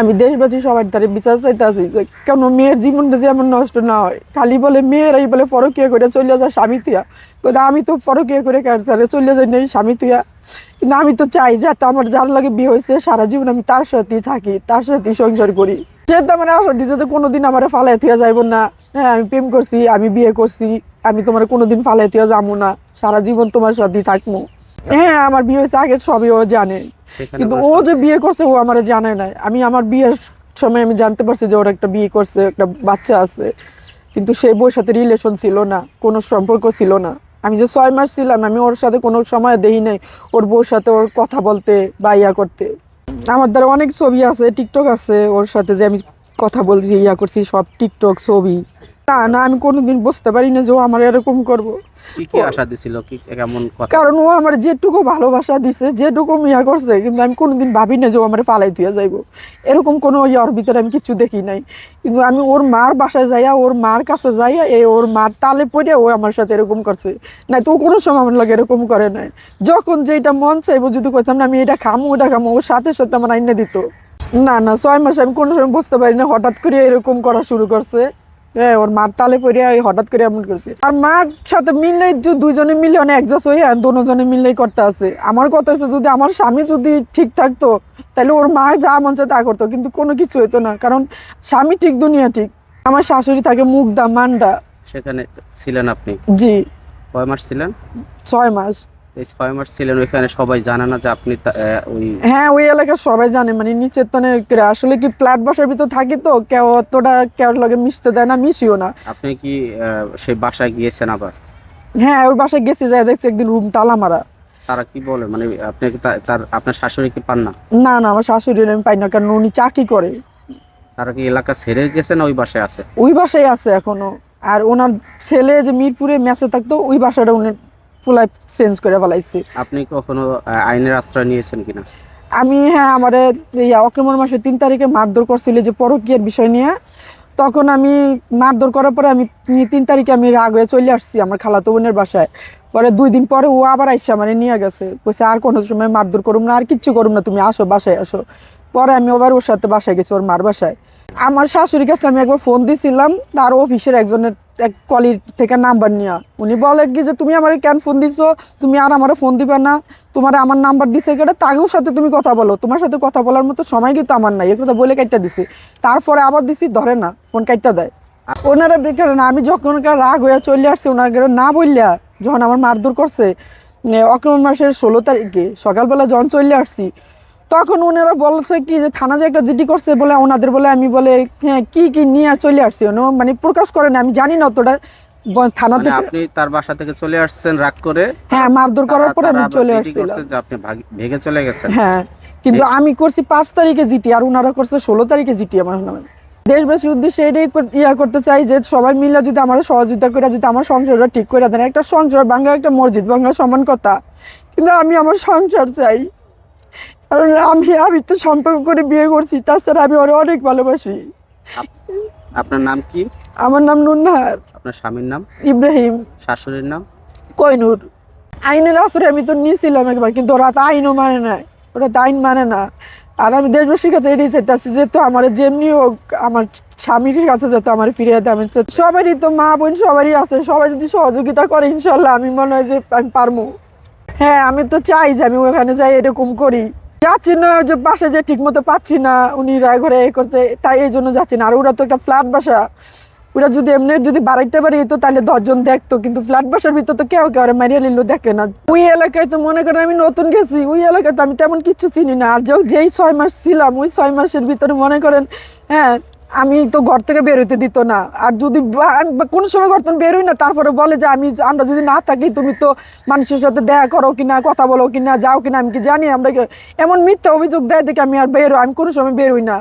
আমি দেশবাসী সবার দ্বারা বিচার চাইতে আছি যে কেন মেয়ের জীবনটা যেমন নষ্ট না হয়? খালি বলে মেয়েরাই বলে ফরকিয়া করে চলে যায় স্বামী তুয়া কিন্তু আমি তো ফরকিয়া করে তারা চলে যাই নেই স্বামী তুয়া কিন্তু আমি তো চাই যে তো আমার যার লাগে বিয়ে হয়েছে সারা জীবন আমি তার সাথেই থাকি, তার সাথেই সংসার করি। সে তো আমার আশা দিচ্ছে যে কোনোদিন আমার ফালাই থিয়া যাইব না। হ্যাঁ আমি প্রেম করছি, আমি বিয়ে করছি, আমি তোমার কোনোদিন ফালাই থিয়া যাব না। সারা জীবন তোমার সাথেই থাকব হ্যাঁ আমার বিয়ে হয়েছে আগে সবই ও জানে। কিন্তু ও যে বিয়ে করছে ও আমার জানে না আমি আমার বিয়ের সময় আমি জানতে পারছি যে ওর একটা বিয়ে করছে একটা বাচ্চা আছে। কিন্তু সেই বউর সাথে রিলেশন ছিল না কোনো সম্পর্ক ছিল না। আমি যে ছয় মাস ছিলাম আমি ওর সাথে কোনো সময় দেখি নাই ওর বউর সাথে ওর কথা বলতে বা ইয়া করতে। আমার দ্বারা অনেক ছবি আছে টিকটক আছে ওর সাথে যে আমি কথা বলছি ইয়া করছি সব টিকটক ছবি। না আমি কোনোদিন বুঝতে পারি না যে ও আমার এরকম করব। কি কি আশা দিছিল? কি কেমন কারণ ও আমার যেটুকু ভালোবাসা দিছে যেটুকু ইয়া করছে কিন্তু আমি কোনোদিন ভাবি না যে ও আমার ফালাই যাইব। এরকম কোনো ইয়ার ভিতরে আমি কিছু দেখি নাই। কিন্তু আমি ওর মার বাসায় যাইয়া ওর মার কাছে যাইয়া এই ওর মার তালে পড়ে ও আমার সাথে এরকম করছে। না তো কোনো সময় আমার লাগে এরকম করে নাই। যখন যেটা মন চাইব যদি কইতাম না আমি এটা খামো ওটা খামো ওর সাথে সাথে আমার আইনে দিত। না না ছয় মাসে আমি কোনো সময় বুঝতে পারি না হঠাৎ করে এরকম করা শুরু করছে। হ্যাঁ ওর মার তালে পড়ে হঠাৎ করে এমন করছে। আর মার সাথে মিললে দুইজনে মিলে অনেক অ্যাডজাস্ট হয়ে আর দুজনে মিললেই করতে আছে। আমার কথা হচ্ছে যদি আমার স্বামী যদি ঠিক থাকতো তাহলে ওর মা যা মন চায় তা করতো কিন্তু কোনো কিছু হতো না। কারণ স্বামী ঠিক দুনিয়া ঠিক। আমার শাশুড়ি থাকে মুগদা মান্ডা সেখানে ছিলেন আপনি? জি। কয় মাস ছিলেন? ছয় মাস। এই ছয় মাস ছিলেন ওইখানে সবাই জানে না যে আপনি ওই হ্যাঁ ওই এলাকার সবাই জানে মানে নিচের তনে আসলে কি ফ্ল্যাট বাসার ভিতর থাকি তো কেউ অতটা কেউ লগে মিশতে দেয় না মিশিও না। আপনি কি সেই বাসায় গিয়েছেন আবার? হ্যাঁ ওর বাসায় গেছি যাই দেখছি একদিন রুম মারা। তারা কি বলে? মানে আপনি তার আপনার শাশুড়ি কি পান না? না না আমার শাশুড়ির আমি পাই না কারণ উনি চাকরি করে। তারা কি এলাকা ছেড়ে গেছে না ওই বাসায় আছে? ওই বাসায় আছে এখনও। আর ওনার ছেলে যে মিরপুরে মেসে থাকতো ওই বাসাটা উনি পুলাই চেঞ্জ করে ফেলাইছে। আপনি কখনো আইনের আশ্রয় নিয়েছেন কিনা? আমি হ্যাঁ আমার অক্টোবর মাসের তিন তারিখে মারধর করছিল যে পরকীয়ার বিষয় নিয়ে। তখন আমি মারধর করার পরে আমি তিন তারিখে আমি রাগ হয়ে চলে আসছি আমার খালাতো বোনের বাসায়। পরে দুই দিন পরে ও আবার আইসা আমার নিয়ে গেছে। বলছে আর কোনো সময় মারধর করুম না আর কিচ্ছু করুম না তুমি আসো বাসায় আসো। পরে আমি আবার ওর সাথে বাসায় গেছি ওর মার বাসায়। আমার শাশুড়ির কাছে আমি একবার ফোন দিছিলাম তার অফিসের একজনের এক কলির থেকে নাম্বার নিয়ে। উনি বলে কি যে, তুমি আমার কেন ফোন দিছো? তুমি আর আমার ফোন দিবে না। তোমার আমার নাম্বার দিছে কেটে তাকেও সাথে তুমি কথা বলো। তোমার সাথে কথা বলার মতো সময় কিন্তু আমার নাই। এ কথা বলে কাইটটা দিছি। তারপরে আবার দিছি, ধরে না ফোন কাইটটা দেয়। ওনারা বেকার না, আমি যখন রাগ হয়ে চলে আসছি, ওনার না বললা যখন আমার মারধর করছে অক্টোবর মাসের ষোলো তারিখে সকালবেলা যখন চলে আসছি তখন ওনারা বলছে কি যে থানা যে একটা জিডি করছে বলে ওনাদের বলে আমি বলে হ্যাঁ কি কি নিয়ে চলে আসছি? ওনো মানে প্রকাশ করে না আমি জানি না অতটা। থানা মানে থেকে আপনি তার বাসা থেকে চলে আসছেন রাগ করে? হ্যাঁ মারধর করার পরে আমি চলে আসছিলাম। যে আপনি ভেগে চলে গেছেন। হ্যাঁ কিন্তু আমি করছি পাঁচ তারিখে জিটি আর ওনারা করছে ষোলো তারিখে জিটি আমার নামে। দেশবাসীর উদ্দেশ্যে এটাই ইয়া করতে চাই যে সবাই মিলে যদি আমার সহযোগিতা করে যদি আমার সংসারটা ঠিক করে দেন। একটা সংসার বাংলা একটা মসজিদ বাংলা সমান কথা। কিন্তু আমি আমার সংসার চাই। কারণ আমি আমি তো সম্পর্ক করে বিয়ে করছি তাছাড়া আমি ওরা অনেক ভালোবাসি। আপনার নাম কি? আমার নাম নুনহার। আপনার স্বামীর নাম? ইব্রাহিম। শাশুড়ির নাম? কইনুর। আইনের আসরে আমি তো নিয়েছিলাম একবার কিন্তু ওরা তো আইনও মানে না ওরা তো আইন মানে না। আর আমি দেশবাসীর কাছে এটাই চাইতেছি যেহেতু আমার যেমনি হোক আমার স্বামীর কাছে যেহেতু আমার ফিরে যেতে আমি সবারই তো মা বোন সবারই আছে সবাই যদি সহযোগিতা করে ইনশাল্লাহ আমি মনে হয় যে আমি পারব। হ্যাঁ আমি তো চাই যে আমি ওখানে যাই এরকম করি। যাচ্ছি না যে বাসা যে ঠিক মতো পাচ্ছি না, উনি রায় ঘরে এ করতে, তাই এই জন্য যাচ্ছি না। আর ওরা তো একটা ফ্ল্যাট বাসা। ওরা যদি এমনি যদি বাড়াইতে পারি তো তাহলে দশজন দেখতো, কিন্তু ফ্ল্যাট বাসার ভিতর তো কেউ কেউ মারিয়া নিলো দেখে না। ওই এলাকায় তো মনে করেন আমি নতুন গেছি, ওই এলাকায় তো আমি তেমন কিছু চিনি না। আর যেই ছয় মাস ছিলাম, ওই ছয় মাসের ভিতরে মনে করেন হ্যাঁ আমি তো ঘর থেকে বেরোতে দিত না। আর যদি কোনো সময় ঘর থেকে বেরোই না, তারপরে বলে যে আমি আমরা যদি না থাকি, তুমি তো মানুষের সাথে দেখা করো কিনা, কথা বলো কিনা, যাও কিনা, আমি কি জানি? আমরা এমন মিথ্যা অভিযোগ দেয় দেখে আমি আর বেরো আমি কোনো সময় বেরোই না।